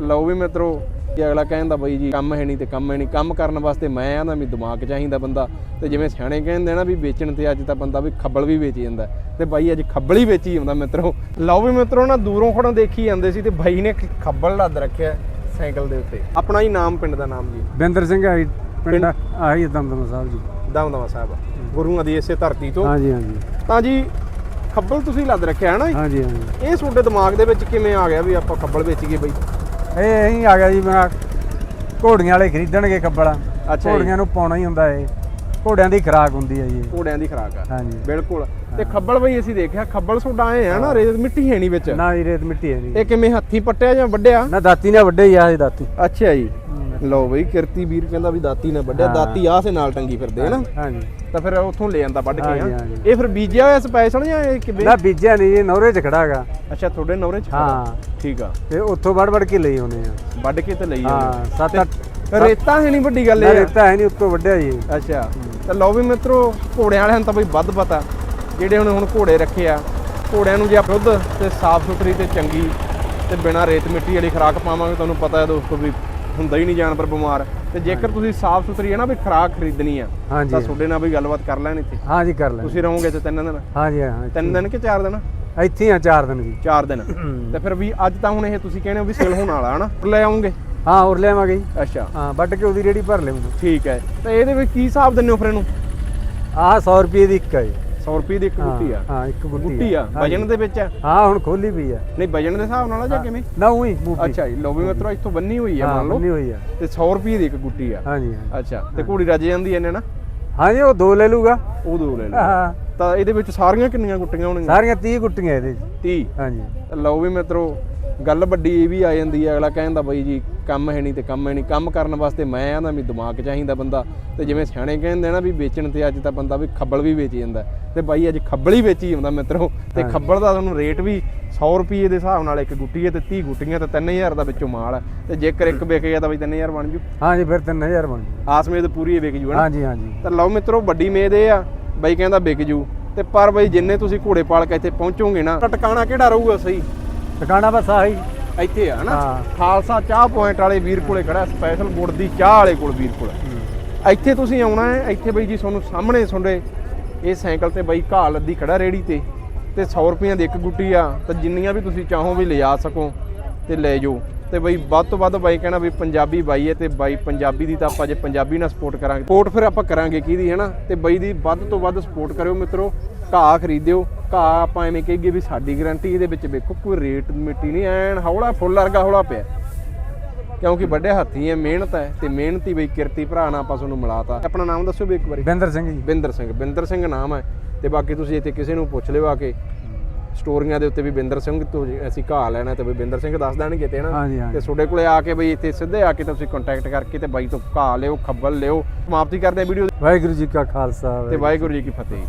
ਲਓ ਵੀ ਮਿੱਤਰੋ ਕਿ ਅਗਲਾ ਕਹਿੰਦਾ ਬਈ ਜੀ ਕੰਮ ਹੈ ਨਹੀਂ ਤੇ ਕੰਮ ਹੈ ਨਹੀਂ। ਕੰਮ ਕਰਨ ਵਾਸਤੇ ਮੈਂ ਆਂਦਾ ਵੀ ਦਿਮਾਗ ਚਾਹੀਦਾ ਬੰਦਾ। ਤੇ ਜਿਵੇਂ ਸਿਆਣੇ ਕਹਿੰਦੇ ਨਾ ਵੀ ਵੇਚਣ ਤੇ ਅੱਜ ਤਾਂ ਬੰਦਾ ਵੀ ਖੱਬਲ ਵੀ ਵੇਚ ਜਾਂਦਾ। ਤੇ ਬਾਈ ਅੱਜ ਖੱਬਲ ਹੀ ਵੇਚੀ ਜਾਂਦਾ ਮਿੱਤਰੋ। ਲਓ ਵੀ ਮਿੱਤਰੋ ਨਾ ਦੂਰੋਂ ਖੜੋਂ ਦੇਖੀ ਜਾਂਦੇ ਸੀ ਤੇ ਬਾਈ ਨੇ ਖੱਬਲ ਲੱਦ ਰੱਖਿਆ ਸਾਈਕਲ ਦੇ ਉੱਤੇ। ਆਪਣਾ ਹੀ ਨਾਮ ਪਿੰਡ ਦਾ ਨਾਮ ਜੀ। ਬਿੰਦਰ ਸਿੰਘ ਆਈ ਪਿੰਡ ਆਹੀ ਦਮਦਮਾ ਸਾਹਿਬ ਜੀ। ਦਮਦਮਾ ਸਾਹਿਬ। ਗੁਰੂਆਂ ਦੀ ਇਸੇ ਧਰਤੀ ਤੋਂ। ਹਾਂਜੀ ਹਾਂਜੀ। ਤਾਂ ਜੀ ਖੱਬਲ ਤੁਸੀਂ ਲੱਦ ਰੱਖਿਆ ਹੈ ਨਾ ਹਾਂਜੀ ਹਾਂਜੀ। ਇਹ ਤੁਹਾਡੇ ਦਿਮਾਗ ਦੇ ਵਿੱਚ ਕਿਵੇਂ ਆ ਗਿਆ ਵੀ ਆਪਾਂ ਖੱਬਲ ਵੇਚੀਏ ਬਈ? ਇਹ ਇਹੀ ਆ ਗਿਆ ਜੀ ਮੈਂ ਘੋੜੀਆਂ ਵਾਲੇ ਖਰੀਦਣਗੇ ਕੱਬਲ ਅੱਛਾ ਜੀ। ਘੋੜੀਆਂ ਨੂੰ ਪਾਉਣਾ ਹੀ ਹੁੰਦਾ ਇਹ। ਘੋੜਿਆਂ ਦੀ ਖੁਰਾਕ ਹੁੰਦੀ ਹੈ ਜੀ ਇਹ। ਘੋੜਿਆਂ ਦੀ ਖਰਾਕ ਆ। ਹਾਂਜੀ। ਬਿਲਕੁਲ। ਤੇ ਖੱਬਲ ਬਈ ਅਸੀਂ ਦੇਖਿਆ ਖੱਬਲ ਤੁਹਾਡਾ ਆਏ ਆ ਨਾ ਰੇਤ ਮਿੱਟੀ ਹੈ ਨਹੀਂ ਵਿੱਚ। ਨਾ ਜੀ ਰੇਤ ਮਿੱਟੀ ਹੈ ਨਹੀਂ। ਇਹ ਕਿਵੇਂ ਹੱਥੀ ਪੱਟਿਆ ਜਾਂ ਵੱਡਿਆ ਨਾ ਦਾਤੀ ਨੇ ਵੱਡੇ ਹੀ ਆ ਇਹ ਦਾਤੀ। ਅੱਛਾ ਜੀ। ਲਓ ਬਈ ਕਿਰਤੀ ਵੀਰ ਕਹਿੰਦਾ ਵੀ ਦਾਤੀ ਨੇ ਵੱਡਿਆ ਹਾਂ। ਦਾਤੀ ਆਹ ਸੇ ਨਾਲ ਟੰਗੀ ਫਿਰਦੇ ਹੈ ਨਾ। ਹਾਂਜੀ ਤਾਂ ਫਿਰ ਉੱਥੋਂ ਲੈ ਜਾਂਦਾ ਵੱਢ ਕੇ। ਇਹ ਫਿਰ ਬੀਜਿਆ ਹੋਇਆ ਸਪੈਸ਼ਲ ਜਾਂ ਇਹ ਕਿਵੇਂ? ਨਾ ਬੀਜਿਆ ਨਹੀਂ ਜੀ ਨੌਰੇ ਚ ਖੜਾ ਹੈਗਾ। ਅੱਛਾ ਤੁਹਾਡੇ ਨੌਰੇ ਚ। ਹਾਂ। ਠੀਕ ਆ। ਤੇ ਉੱਥੋਂ ਵੜ ਵੜ ਕੇ ਲਈ ਆਉਨੇ ਆ। ਵੱਢ ਕੇ ਤੇ ਲਈ ਹਾਂ ਜਾਂਦੇ। ਸੱਤ ਅੱਠ ਰੇਤਾ ਹੈ ਨਹੀਂ ਵੱਡੀ ਗੱਲ ਇਹ। ਰੇਤਾ ਹੈ ਨਹੀਂ ਉੱਤੋਂ ਵੱਡਿਆ ਜੀ ਇਹ। ਅੱਛਾ। ਤਾਂ ਲਓ ਵੀ ਮਿੱਤਰੋ ਘੋੜਿਆਂ ਵਾਲਿਆਂ ਨੂੰ ਤਾਂ ਬਈ ਵੱਧ ਪਤਾ ਜਿਹੜੇ ਹੁਣ ਹੁਣ ਘੋੜੇ ਰੱਖੇ ਆ। ਘੋੜਿਆਂ ਨੂੰ ਜੇ ਆਪਾਂ ਦੁੱਧ ਤੇ ਸਾਫ਼ ਸੁਥਰੀ ਤੇ ਚੰਗੀ ਤੇ ਬਿਨਾਂ ਰੇਤ ਮਿੱਟੀ ਵਾਲੀ ਖੁਰਾਕ ਪਾਵਾਂਗੇ ਤੁਹਾਨੂੰ ਪਤਾ ਹੈ ਦੋਸਤੋ ਵੀ ਹੁੰਦਾ ਹੀ ਨਹੀਂ ਜਾਨਵਰ ਬਿਮਾਰ। ਤੇ ਜੇਕਰ ਤੁਸੀਂ ਸਾਫ਼ ਸੁਥਰੀ ਹੈ ਨਾ ਵੀ ਖੁਰਾਕ ਖਰੀਦਣੀ ਆ ਤਾਂ ਤੁਹਾਡੇ ਨਾਲ ਵੀ ਗੱਲਬਾਤ ਕਰ ਲੈਣ ਇੱਥੇ। ਹਾਂਜੀ ਕਰ ਲੈ ਤੁਸੀਂ ਰਹੋਗੇ ਤੇ ਤਿੰਨ ਦਿਨ? ਹਾਂਜੀ ਹਾਂ ਤਿੰਨ ਦਿਨ ਕਿ ਚਾਰ ਦਿਨ? ਇੱਥੇ ਆ ਚਾਰ ਦਿਨ ਜੀ। ਚਾਰ ਦਿਨ। ਤੇ ਫਿਰ ਵੀ ਅੱਜ ਤਾਂ ਹੁਣ ਇਹ ਤੁਸੀਂ ਕਹਿੰਦੇ ਹੋ ਵੀ ਸੇਲ ਹੋਣ ਵਾਲਾ ਹਨਾ? ਲੈ ਆਉਂਗੇ? ਹਾਂ ਹੋਰ ਲਿਆਵਾਂਗੇ ਜੀ। ਅੱਛਾ। ਹਾਂ ਵੱਢ ਕੇ ਉਹਦੀ ਰੇੜੀ ਭਰ ਲਿਆਉਂਗੇ। ਠੀਕ ਹੈ। ਤੇ ਇਹਦੇ ਵਿੱਚ ਕੀ ਹਿਸਾਬ ਦਿੰਦੇ ਹੋ ਫਿਰ ਇਹਨੂੰ? ਆਹ 100 ਰੁਪਏ ਦੀ ਇੱਕ ਹੈ 100 ਰੁਪਏ ਦੀ ਇੱਕ ਗੁੱਟੀ ਆ। ਹਾਂ ਇੱਕ ਗੁੱਟੀ ਗੁੱਟੀ ਆ। ਵਜਨ ਦੇ ਵਿੱਚ ਆ? ਹਾਂ ਹੁਣ ਖੋਲੀ ਵੀ ਆ। ਨਹੀਂ ਵਜਨ ਦੇ ਹਿਸਾਬ ਨਾਲ ਆ ਜਾਂ ਕਿਵੇਂ? ਨਾ ਉਹੀ ਅੱਛਾ ਜੀ ਲੋ ਵੀ ਮਿੱਤਰੋ ਇੱਥੋਂ ਬੰਨੀ ਹੋਈ ਆ ਮੰਨ ਬੰਨੀ ਲਓ ਹੋਈ ਆ। ਤੇ 100 ਰੁਪਏ ਦੀ ਇੱਕ ਗੁੱਟੀ ਆ। ਹਾਂਜੀ। ਅੱਛਾ ਤੇ ਘੋੜੀ ਰੱਜ ਜਾਂਦੀ ਐ ਨਾ? ਹਾਂਜੀ ਉਹ ਦੋ ਲੈ ਲੂਗਾ। ਉਹ ਦੋ ਲੈ ਲਓ ਹਾਂ। ਤਾਂ ਇਹਦੇ ਵਿੱਚ ਸਾਰੀਆਂ ਕਿੰਨੀਆਂ ਗੁੱਟੀਆਂ ਹੋਣਗੀਆਂ? ਸਾਰੀਆਂ 30 ਗੁੱਟੀਆਂ ਇਹਦੇ 'ਚ। 30 ਹਾਂਜੀ। ਲਓ ਵੀ ਮਿੱਤਰੋ ਗੱਲ ਵੱਡੀ ਇਹ ਵੀ ਆ ਜਾਂਦੀ ਹੈ ਅਗਲਾ ਕਹਿੰਦਾ ਬਈ ਜੀ ਕੰਮ ਹੈ ਨਹੀਂ ਤੇ ਕੰਮ ਹੈ ਨਹੀਂ। ਕੰਮ ਕਰਨ ਵਾਸਤੇ ਮੈਂ ਆਂਦਾ ਵੀ ਦਿਮਾਗ ਚਾਹੀਦਾ ਬੰਦਾ। ਤੇ ਜਿਵੇਂ ਸਿਆਣੇ ਕਹਿੰਦੇ ਨਾ ਵੀ ਵੇਚਣ ਤੇ ਅੱਜ ਤਾਂ ਬੰਦਾ ਵੀ ਖੱਬਲ ਵੀ ਵੇਚ ਜਾਂਦਾ। ਤੇ ਬਾਈ ਅੱਜ ਖੱਬਲ ਹੀ ਵੇਚੀ ਜਾਂਦਾ ਮਿੱਤਰੋ। ਤੇ। ਖੱਬਲ ਦਾ ਤੁਹਾਨੂੰ ਰੇਟ ਵੀ 100 ਰੁਪਏ ਦੇ ਹਿਸਾਬ ਨਾਲ ਇੱਕ ਗੁੱਟੀ ਹੈ ਤੇ 30 ਗੁੱਟੀਆਂ ਤੇ 3000 ਦਾ ਵਿੱਚੋਂ ਮਾਲ ਹੈ ਤੇ ਜੇਕਰ ਇੱਕ ਵਿਕ ਗਿਆ ਤਾਂ ਬਈ 3000 ਬਣ ਜੂ। ਹਾਂਜੀ ਫਿਰ 3000 ਬਣ ਜੂ। ਆਸ ਮੇਦ ਪੂਰੀ ਵਿਕ ਜੂ ਹਾਂਜੀ ਹਾਂਜੀ। ਤਾਂ ਲਓ ਮਿੱਤਰੋ ਵੱਡੀ ਮੇਦ ਇਹ ਆ ਬਾਈ ਕਹਿੰਦਾ ਵਿਕ ਜੂ। ਤੇ ਪਰ ਬਾਈ ਜਿੰਨੇ ਤੁਸੀਂ ਘੋੜੇ ਪਾਲ ਕੇ ਇੱਥੇ ਪਹੁੰਚੋਗੇ ਨਾ ਟਿਕਾਣਾ ਕਿਹੜਾ ਰਹੂਗਾ ਸਹੀ? ਟਿਕਾਣਾ ਬਸ ਆਹੀ। ਇੱਥੇ ਆ ਹਨਾ? ਹਾਂ। ਖਾਲਸਾ ਚਾਹ ਪੁਆਇੰਟ ਵਾਲੇ ਵੀਰ ਕੋਲੇ ਖੜਾ ਸਪੈਸ਼ਲ ਗੁੜ ਦੀ ਚਾਹ ਵਾਲੇ ਕੋਲ ਵੀਰ ਕੋਲ। ਇੱਥੇ ਤੁਸੀਂ ਆਉਣਾ ਹੈ ਇੱਥੇ ਬਈ ਜੀ ਤੁਹਾਨੂੰ ਸਾਹਮਣੇ ਤੁਹਾਡੇ ਇਹ ਸਾਈਕਲ ਤੇ ਬਈ ਘਾਹ ਲੱਦੀ ਖੜਾ ਰੇੜੀ ਤੇ ਤੇ 100 ਰੁਪਈਆਂ ਦੀ ਇੱਕ ਗੁੱਟੀ ਆ ਤਾਂ ਜਿੰਨੀਆਂ ਵੀ ਤੁਸੀਂ ਚਾਹੋ ਵੀ ਲਿਜਾ ਸਕੋ ਤੇ ਲੈ ਜਾਓ। ਤੇ ਬਈ ਵੱਧ ਤੋਂ ਵੱਧ ਬਾਈ ਕਹਿਣਾ ਵੀ ਪੰਜਾਬੀ ਬਾਈ ਹੈ ਤੇ ਬਾਈ ਪੰਜਾਬੀ ਦੀ ਤਾਂ ਆਪਾਂ ਜੇ ਪੰਜਾਬੀ ਨਾਲ ਸਪੋਰਟ ਕਰਾਂਗੇ ਸਪੋਰਟ ਫਿਰ ਆਪਾਂ ਕਰਾਂਗੇ ਕਿਹਦੀ ਹੈ ਨਾ ਤੇ ਬਈ ਦੀ ਵੱਧ ਤੋਂ ਵੱਧ ਸਪੋਰਟ ਕਰਿਓ ਮਿੱਤਰੋ ਘਾਹ ਖਰੀਦਿਓ ਘਾਹ ਆਪਾਂ ਐਵੇਂ ਕਹੀਏ ਵੀ ਸਾਡੀ ਗਾਰੰਟੀ ਇਹਦੇ ਵਿੱਚ ਵੇਖੋ ਕੋਈ ਰੇਟ ਮਿੱਟੀ ਨਹੀਂ ਐਨ ਹੌਲਾ ਫੁੱਲ ਵਰਗਾ ਹੌਲਾ ਪਿਆ। ਕਿਉਂਕਿ ਵੱਡੇ ਹੱਥੀ ਹੈ ਮਿਹਨਤ ਹੈ ਤੇ ਮਿਹਨਤੀ ਬਈ ਕਿਰਤੀ ਭਰਾ ਨਾਲ ਆਪਾਂ ਤੁਹਾਨੂੰ ਮਿਲਾਤਾ। ਆਪਣਾ ਨਾਮ ਦੱਸੋ ਵੀ ਇੱਕ ਵਾਰੀ। ਬਿੰਦਰ ਸਿੰਘ ਜੀ। ਬਿੰਦਰ ਸਿੰਘ ਬਿੰਦਰ ਸਿੰਘ ਨਾਮ ਹੈ ਤੇ ਬਾਕੀ ਤੁਸੀਂ ਇੱਥੇ ਕਿਸੇ ਨੂੰ ਪੁੱਛ ਲਿਓ ਆ ਕੇ। ਸਟੋਰੀਆਂ ਦੇ ਉੱਤੇ ਵੀ ਬਿੰਦਰ ਸਿੰਘ ਤੋਂ ਅਸੀਂ ਘਾਹ ਲੈਣਾ ਤੇ ਵੀ ਬਿੰਦਰ ਸਿੰਘ ਦੱਸ ਦੇਣਗੇ ਤੇ ਨਾ। ਤੇ ਤੁਹਾਡੇ ਕੋਲੇ ਆ ਕੇ ਬਈ ਇੱਥੇ ਸਿੱਧੇ ਆ ਕੇ ਤੁਸੀਂ ਕੰਟੈਕਟ ਕਰਕੇ ਤੇ ਬਾਈ ਤੋਂ ਘਾਹ ਲਿਓ ਖੱਬਲ ਲਿਓ। ਸਮਾਪਤੀ ਕਰਦੇ ਆ ਵੀਡੀਓ ਵਾਹਿਗੁਰੂ ਜੀ ਕਾ ਖਾਲਸਾ ਤੇ ਵਾਹਿਗੁਰੂ ਜੀ ਕੀ ਫਤਿਹ।